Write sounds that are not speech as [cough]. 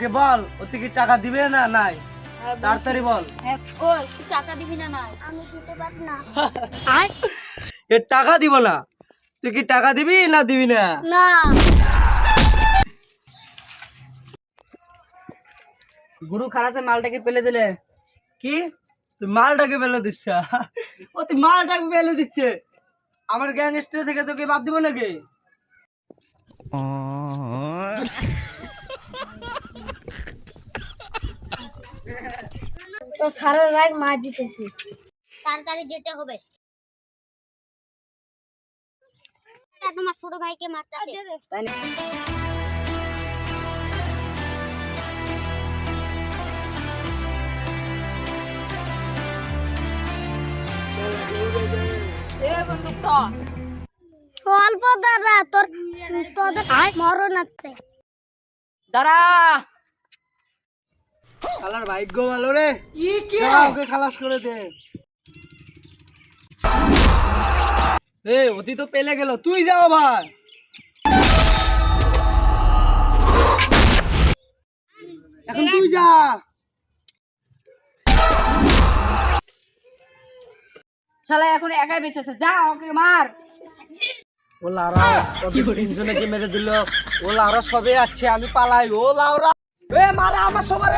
ওকে বল ওতে কি টাকা দিবে না নাই? হ্যাঁ, তাড়াতাড়ি বল। কই তুই টাকা দিবি না নাই? আমি দিতে পারি না। [laughs] এ টাকা দিব না। তুই কি টাকা দিবি না দিবি না? না। গুরু খারাতে মালটাকে পেলে দিলে। কি? তুই মালটাকে ফেলে দিচ্ছ? ও তুই মালটাকে ফেলে দিচ্ছে? আমার গ্যাংস্টার থেকে তোকে বাদ দিব নাকি? তো সারা রাত মার দিতেছি। তাড়াতাড়ি যেতে হবে। তোমার ছোট ভাইকে মারতেছে। অল্প দাদা তোর তোদের মরণ আছে। দাঁড়া। শালার ভাগ্য ভালো রে। ওকে খালাস করে দে। এ অতি তো পেলে গেল তুই যাও ভাই এখন তুই যা। শালা এখন একাই বেঁচেছে যা ওকে মার। ও লারা ওকে তিনজনে কে মেরে দিল। ও লারা সবে আছে আমি পালাই। ও লাউরা। এ মারা আমার সবার